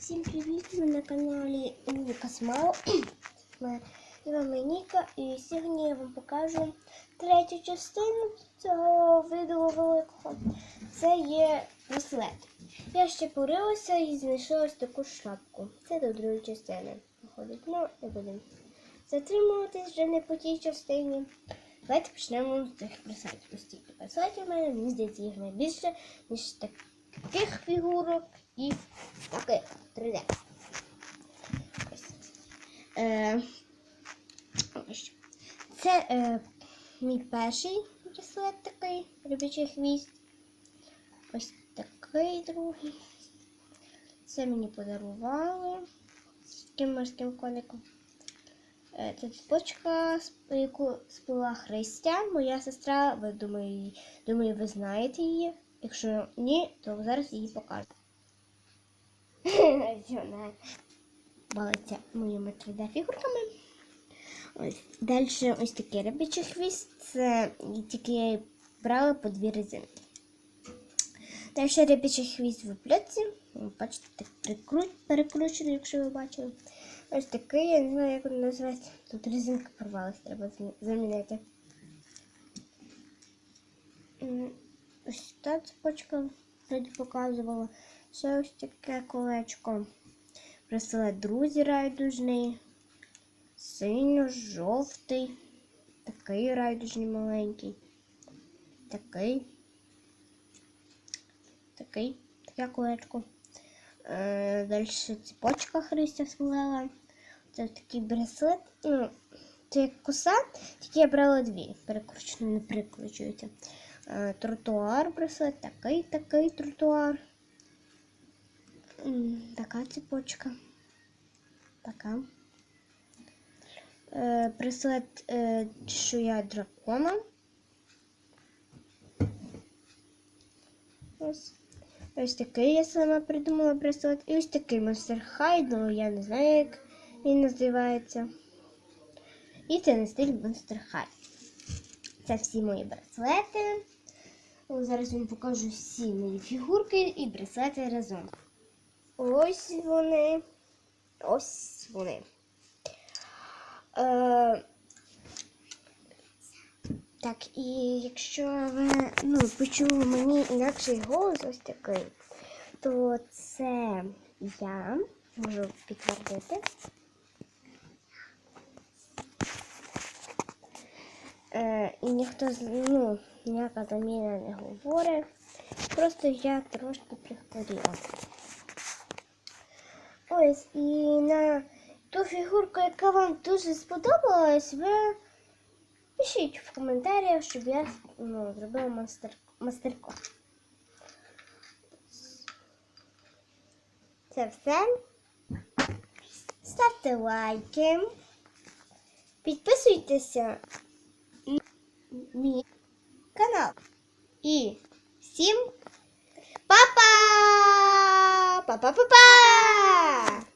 Всім привіт! Ви на каналі Ніка Смайл. З вами Ніка і сьогодні я вам покажу третю частину цього відео великого. Це є браслет. Я ще порилася і знайшла ось таку шапку. Це до другої частини виходить. Ну, не будемо затримуватись вже не по тій частині. Давайте почнемо з тих браслетів. Ось тільки браслетів у мене, мені здається, їх найбільше, ніж таких фігурок і таких 3D. Е. Це е, мій перший браслет такий, рибячий хвіст. Ось такий другий. Це мені подарували з таким морським коником. Е, Це цепочка, яку сплела Христя, моя сестра. Ви думаю, думаю, ви знаєте її. Якщо ні, то зараз її покажу. Вона балиться моїми 3D-фігурками. Ось. Далі ось такий рибячий хвіст. Це тільки я брала по дві резинки. Далі рибячий хвіст в пльоці. Бачите, так прикру- перекручений, якщо ви бачили. Ось такий, я не знаю, як він називається. Тут резинка порвалась, треба замінити. Ось та цепочка вроді показувала. Ще ось таке колечко. Браслет друзі райдужний. Синьо-жовтий. Такий райдужний маленький. Такий. Такий. Таке колечко. Е, далі цепочка Христя сплела. Це такий браслет. Ну, це як коса, тільки я брала дві. Перекручено не прикручується. Е, тротуар браслет, такий, такий тротуар. Така цепочка. Така. Е, браслет, е, що я дракона. Ось. Ось такий я сама придумала браслет. І ось такий High, ну я не знаю, як він називається. І це не стиль Monster High. Це всі мої браслети. Зараз вам покажу всі мої фігурки і браслети разом. Ось вони. Ось вони. Е, так, і якщо ви ну, почули мені інакший голос ось такий, то це я можу підтвердити. Е, і ніхто ну, ніяка заміна не говорить. Просто я трошки прихворіла. Ось, і на ту фігурку, яка вам дуже сподобалась, ви пишіть в коментарях, щоб я ну, зробила мастер, мастер-клас. Це все. Ставте лайки. Підписуйтеся мій канал. І всім па-па! Па-па-па-па!